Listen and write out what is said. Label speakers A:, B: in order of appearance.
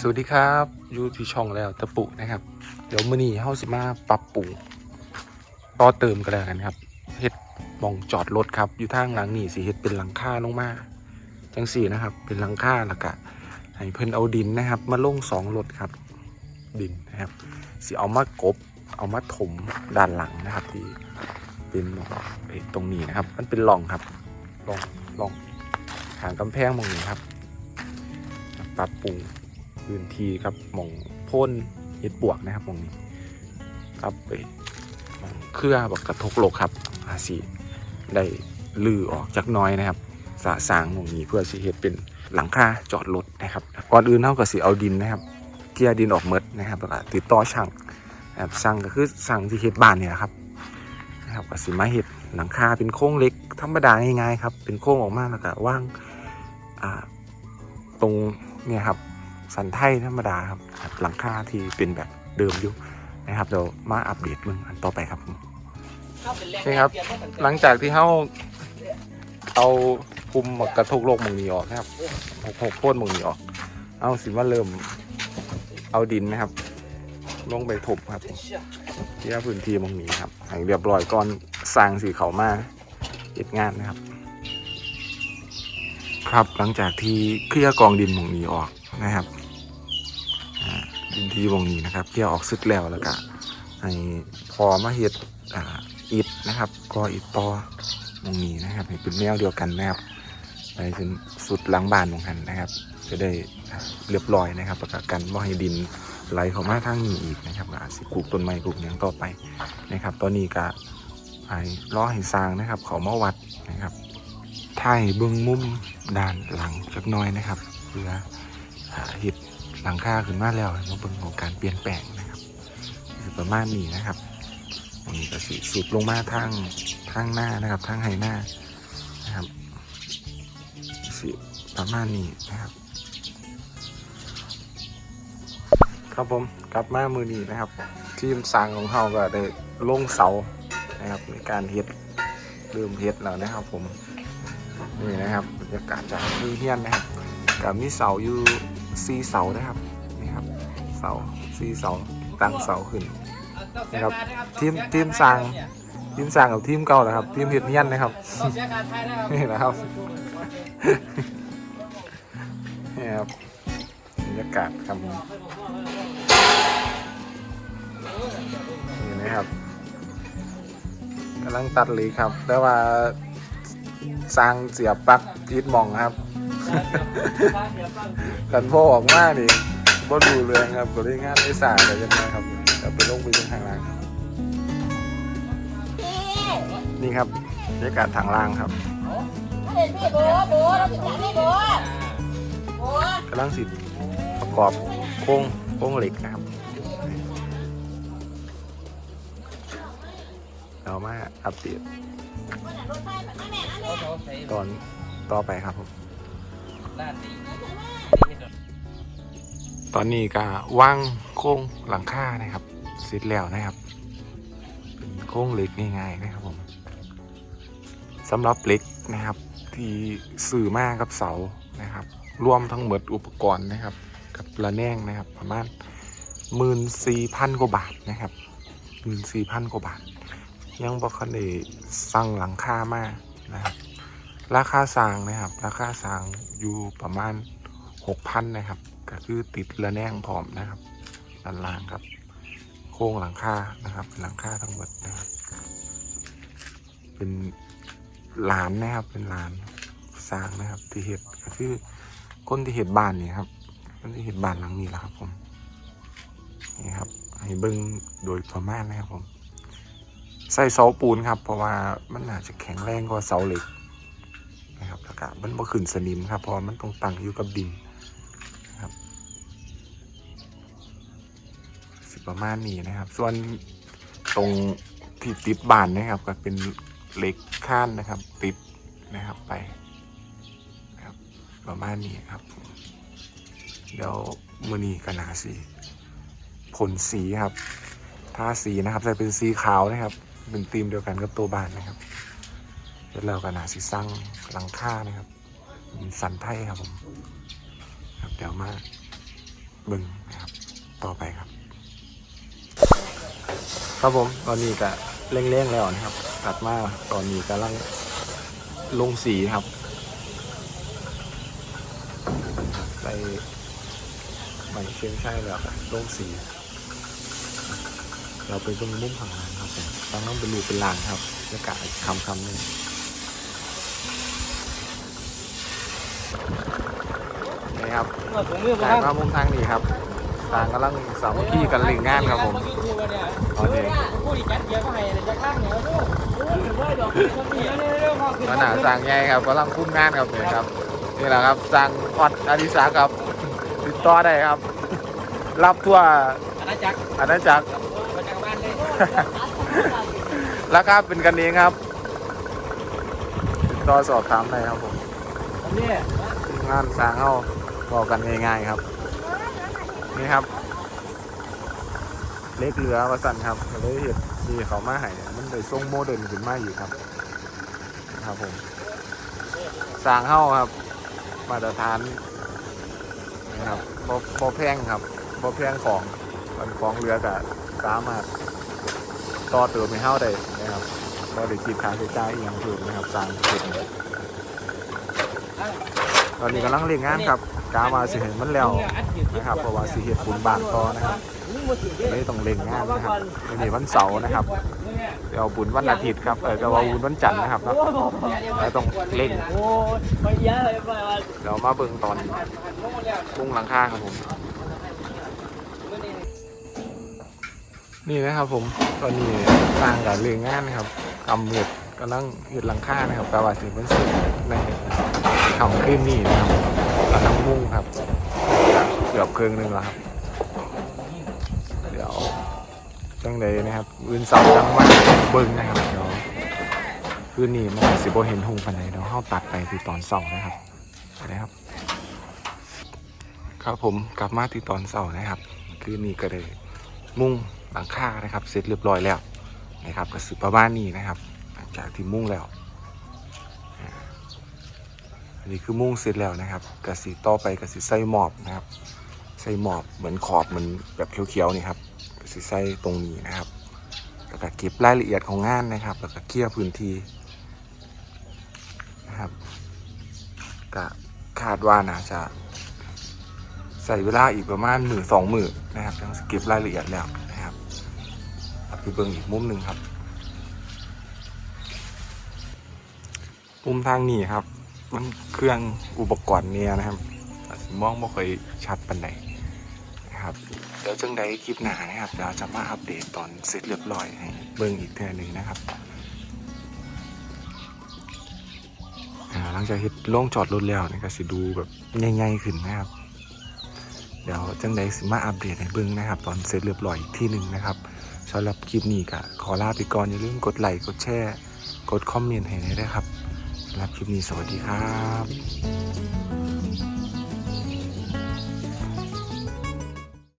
A: สวัสดีครับอยู่ที่ช่องแล้วตะปุนะครับ เดี๋ยวมื้อนี้เฮาสิมาปรับปรุงต่อเติมกันแล้วกันครับเฮ็ดมองจอดรถครับ อยู่ทางหลังนี่สิเฮ็ดเป็นหลังคาลงมาจังสี่นะครับ เป็นหลังคาแล้วก็ให้เพิ่นเอาดินนะครับ มาลงสองรถครับ ดินนะครับสิเอามากบ เอามาถมด้านหลังนะครับ ที่เป็นเตรงนี้นะครับ มันเป็นหล่องครับหล่องหล่องทางกำแพงมองนี้ครับปรับปรุง พื้นที่ครับหมองพ่นเห็ดบวกนะครับหมองนี้ครับไปมองเครือบักกระทกโลกครับอาสีได้ลือออกจากน้อยนะครับสะสางหมองนี้เพื่อสิเฮ็ดเป็นหลังคาจอดรถนะครับก่อนอื่นเท่ากับสิเอาดินนะครับเกียดินออกหมดนะครับแล้วก็ติดต่อช่างนะครับช่างก็คือช่างที่เฮ็ดบ้านเนี่ยนะครับนะครับก็สิมาเฮ็ดหลังคาเป็นโค้งเล็กธรรมดาง่ายๆครับเป็นโค้งออกมาแล้วก็ว่างอ่าตรงเนี่ยครับ สันไทยธรรมดาครับ หลังคาที่เป็นแบบเดิมอยู่นะครับเดี๋ยวมาอัปเดตมึงอันต่อไปครับนี่ครับ หลังจากที่เขาเอาคุมกระทกโลกมึงนี้ออกนะครับหกหกโพ่นมึงนี้ออก เอาสิว่าเริ่มเอาดินนะครับ ลงไปถมครับที่พื้นที่มงนี้ครับให้เรียบร้อยก่อนสร้างสีเขามาเก็บงานนะครับ ครับหลังจากที่เคลียร์กองดินหมองนี้ออกนะครับ อ่าดินที่หมองนี้นะครับเคลียออกสุดแล้วแล้วก็ให้พอมาเฮ็ดอ่าอิฐนะครับก็อิฐต่อหมองนี้นะครับให้เป็นแนวเดียวกันนะครับไปจนสุดหลังบ้านของหันนะครับ จะได้เรียบร้อยนะครับแล้วก็กันว่าให้ดินไหลเข้ามาทางนี้อีกนะครับอาจสิปลูกต้นไม้ปลูกอย่างต่อไปนะครับ ตอนนี้ก็ให้ล้อให้สร้างนะครับ เขามาวัดนะครับถ่ายเบื้องมุมด้านหลังจักหน้อยนะครับเพื่อหาเห็ด หลังคาขึ้นมาแล้วมาเบิ่งของการเปลี่ยนแปลงนะครับสิประมาณนี้นะครับอันนี้ก็สิสุดลงมาทางทางหน้านะครับทางไหหน้านะครับสิประมาณนี้นะครับ ครับผมกลับมามือนี้นะครับ ทีมสร้างของเราก็ได้ลงเสานะครับในการเฮ็ดเริ่มเฮ็ดแล้วนะครับ ผมนี่นะครับบรรยากาศจากที่เฮียนนะครับกับมีเสาอยู่ ซีเสานะครับนี่ครับเสาซีเสาตั้งเสาขึ้นนะครับทีมทีมสร้างทีมสร้างกับทีมเก่าแหละครับทีมเฮ็ดเฮียนนะครับ
B: ต้องเสียนะครับ
A: นี่นะครับนี่ครับบรรยากาศครับนี่นะครับกำลังตัดหลีครับ แต่ว่า สร้างเสียบปลั๊กพิดหมองครับ กันพ่อออกมานี่บ่ดูเรื่องครับบริงานไม่สายอะไรยังไงครับแต่ไปลงไปตรงทางล่างครับนี่ครับบรรยากาศทางล่างครับ
C: เห็นพี่โบโบเราถึงอย่างนี้โบโบ
A: กำลังสิประกอบโค้งโค้งเหล็กนะครับเรามาอัปเดต ตอนต่อไปครับผม
B: ด้านดี
A: ตอนนี้ก็ว่างโค้งหลังคานะครับเสร็จแล้วนะครับ เป็นโค้งเหล็กง่ายๆนะครับผมสำหรับเหล็กนะครับ ที่สื่อมากับเสานะครับรวมทั้งหมดอุปกรณ์นะครับ กับระแนงนะครับ ประมาณหมื่นสี่พันกว่าบาทนะครับหมื่นสี่พันกว่าบาท ยังบอกคันได้สั่งหลังคามา นะครับ ราคาสางนะครับ ราคาสางอยู่ประมาณหกพันนะครับ ก็คือติดระแนงพร้อมนะครับด้านล่างครับ โครงหลังคานะครับ หลังคาทั้งหมดนะครับ เป็นหลานนะครับ เป็นหลานสร้างนะครับ ที่เห็ดก็คือคนที่เห็ดบ้านนี่ครับคนที่เห็ดบ้านหลังนี้แหละครับผมนี่ครับให้เบิ้งโดยประมาณนะครับผม ใส่เสาปูนครับ เพราะว่ามันอาจจะแข็งแรงกว่าเสาเหล็กนะครับแล้วก็มันบ่ขึ้นสนิมครับเพราะมันต้องตั้งอยู่กับดินนะครับ สิประมาณนี้นะครับ ส่วนตรงที่ติดบานนะครับ ก็เป็นเหล็กข้านนะครับ ติดนะครับไปนะครับประมาณนี้ครับเดี๋ยวมือนี้กนาสีผลสีครับทาสีนะครับจะเป็นสีขาวนะครับ เป็นธีมเดียวกันกับตัวบ้านนะครับเสร็จแล้วก็นาสีสั่งหลังคานะครับสันไทยครับผมครับเดี๋ยวมาเบิ่งนะครับต่อไปครับ ครับผมตอนนี้ก็เร่งๆแล้วนะครับตัดมาตอนนี้กำลังลงสีครับใส่ใหม่เชียงใช่แล้วลงสี เราไปเบิ่งมุมข้างหลังครับผมต้องต้องเป็นรูปเป็นลางครับ แล้วก็คำคำหนึงนี่ครับ
B: ผมมือผม
A: ถ่ายมามุมทางนี้ครับต่างกำลังสามัคคีกันเล่นงานครับผมตอนนี้
B: ผู้ที่จัดเยอะก็ให้จะข้างเหนียวสู้เร็วๆ
A: มาหนาสั่งใหญ่ครับกำลังคุ้มงานครับเนี่ยครับ นี่แหละครับสั่งออดอาดิสาครับ ติดต่อได้ครับ รับทั่ว
B: อาณาจักร
A: อาณาจักร
B: ป รา
A: คาเป็นกันเองครับติดต่อสอบถามได้ครับผม
B: นี่
A: งานสร้างเข้าบอกกันง่ายๆครับ นี่ครับ เล็กเหลือประสันครับเลยเห็นมีเขามาให้มันเลยทรงโมเดิร์นขึ้นมาอยู่ครับ ครับผมสร้างเข้าครับ มาตรฐานนะครับพอพอแพงครับพอแพงของมันของเรือกับสามารถ ต่อเติมให้เข้าได้นะครับก็ได้คิดค่าใช้จ่ายอย่างอื่นนะครับสร้างเสร็จเนี่ยตอนนี้กำลังเรียนงานครับกามาสิเห็นมันแล้วนะครับเพราะว่าสิเฮ็ดบุญบานต่อนะครับเลยต้องเร่งงานนะครับวันนี้วันเสาร์นะครับเดี๋ยวบุญวันอาทิตย์ครับเออก็ว่าบุญวันจันทร์นะครับเนาะแล้วต้องเร่ง
B: เยอะเลยไป
A: เดี๋ยวมาเบิ่งตอนมุ้งหลังคาครับผม นี่นะครับผมตอนนี้สร้างกับเรื่องงานนะครับกำเมืดกำลังเห็ดหลังคานะครับแปลว่าสิ่งเป็นสิ่งในทำขึ้นนี่นะครับกำลังมุ่งครับเกือบครึ่งหนึงแล้วครับเดี๋ยวจังใดนะครับอื่นเสาร์จังวันเบิ่งนะครับเดี๋ยวคืนนี้มันอาจสิบ่เห็นหงปานใดเดี๋ยวเฮาตัดไปที่ตอนเสาร์นะครับนะครับ ครับผมกลับมาที่ตอนเสาร์นะครับ คืนนี้ก็ได้มุ่ง หลังคานะครับเสร็จเรียบร้อยแล้วนะครับก็สือประมาณนี้นะครับหลังจากที่มุ่งแล้วอันนี้คือมุ่งเสร็จแล้วนะครับกระสีต่อไปกระสีใส่หมอบนะครับใส่หมอบเหมือนขอบเหมือนแบบเขียวๆนี่ครับกระสีใส่ตรงนี้นะครับแล้วก็เก็บรายละเอียดของงานนะครับ แล้วก็เคลียร์พื้นที่นะครับก็คาดว่าน่าจะใส่เวลาอีกประมาณหมื่นสองหมื่นนะครับทั้งเก็บรายละเอียดแล้ว ไปเบิ่งอีกมุมหนึ่งครับมุมทางนี้ครับ มันเครื่องอุปกรณ์เนี่ยนะครับอาจจะมองไม่ค่อยชัดปันใดนะครับเดี๋ยวจังใดคลิปหน้านะครับเดี๋ยวจะมาอัปเดตตอนเสร็จเรียบร้อยให้เบิ่งอีกเท่หนึ่งนะครับหลังจากเฮ็ดโล่งจอดรถแล้วนี่ก็สิดูแบบใหญ่ๆขึ้นนะครับ เดี๋ยวจังใดสิมาอัปเดตให้เบิ่งนะครับ ตอนเสร็จเรียบร้อยอีกที่หนึ่งนะครับ สำหรับคลิปนี้ก็ขอลาไปก่อนอย่าลืมกดไลค์กดแชร์ กดคอมเมนต์ให้ได้ด้วยครับสำหรับคลิปนี้สวัสดีครับ